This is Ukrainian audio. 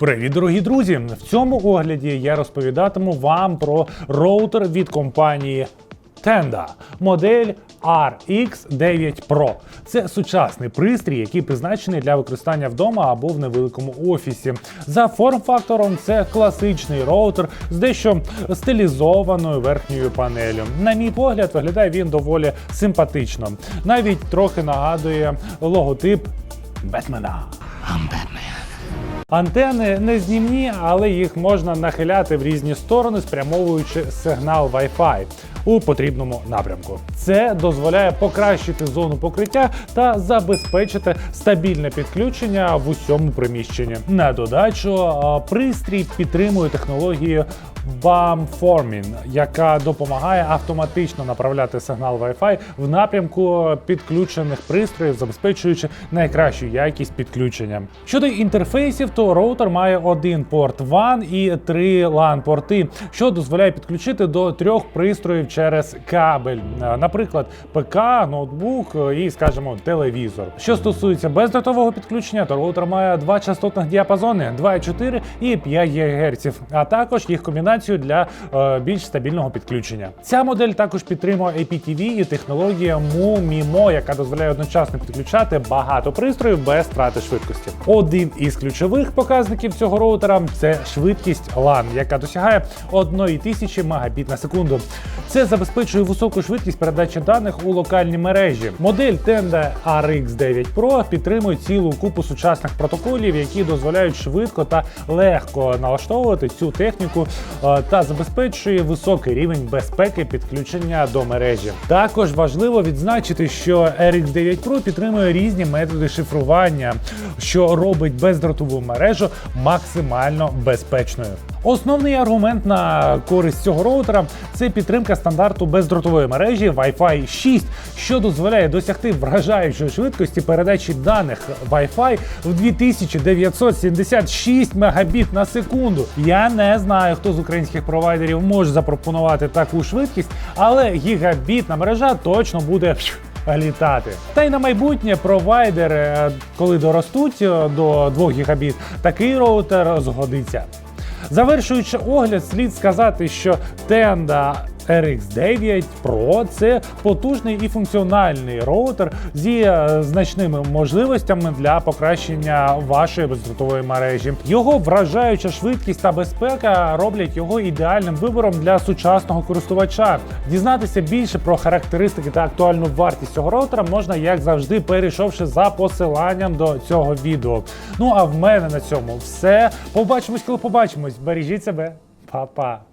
Привіт, дорогі друзі! В цьому огляді я розповідатиму вам про роутер від компанії Tenda, модель RX9 Pro. Це сучасний пристрій, який призначений для використання вдома або в невеликому офісі. За форм-фактором це класичний роутер з дещо стилізованою верхньою панелю. На мій погляд, виглядає він доволі симпатично. Навіть трохи нагадує логотип Бетмена. Антени не знімні, але їх можна нахиляти в різні сторони, спрямовуючи сигнал Wi-Fi у потрібному напрямку. Це дозволяє покращити зону покриття та забезпечити стабільне підключення в усьому приміщенні. На додачу пристрій підтримує технологію Beamforming, яка допомагає автоматично направляти сигнал Wi-Fi в напрямку підключених пристроїв, забезпечуючи найкращу якість підключення. Щодо інтерфейсів, то роутер має один порт WAN і три LAN порти, що дозволяє підключити до трьох пристроїв через кабель, наприклад, ПК, ноутбук і, скажімо, телевізор. Що стосується бездротового підключення, то роутер має два частотних діапазони 2,4 і 5 ГГц, а також їх комбінацію для е, більш стабільного підключення. Ця модель також підтримує IPTV і технологія MU-MIMO, яка дозволяє одночасно підключати багато пристроїв без втрати швидкості. Один із ключових показників цього роутера це швидкість LAN, яка досягає 1000 Мбіт на секунду. Це забезпечує високу швидкість передачі даних у локальні мережі. Модель Tenda RX9 Pro підтримує цілу купу сучасних протоколів, які дозволяють швидко та легко налаштовувати цю техніку та забезпечує високий рівень безпеки підключення до мережі. Також важливо відзначити, що RX9 Pro підтримує різні методи шифрування, що робить бездротову мережу максимально безпечною. Основний аргумент на користь цього роутера це підтримка стандарту бездротової мережі Wi-Fi 6, що дозволяє досягти вражаючої швидкості передачі даних Wi-Fi в 2976 Мбіт на секунду. Я не знаю, хто з українських провайдерів може запропонувати таку швидкість, але гігабітна мережа точно буде. Літати. Та й на майбутнє провайдери, е, коли доростуть е, до 2 гігабіт, такий роутер згодиться. Завершуючи огляд, слід сказати, що Tenda RX9 Pro це потужний і функціональний роутер зі е, значними можливостями для покращення вашої бездротової мережі. Його вражаюча швидкість та безпека роблять його ідеальним вибором для сучасного користувача. Дізнатися більше про характеристики та актуальну вартість цього роутера можна, як завжди, перейшовши за посиланням до цього відео. Ну а в мене на цьому все. Побачимось, коли побачимось. Бережіть себе, Па-па.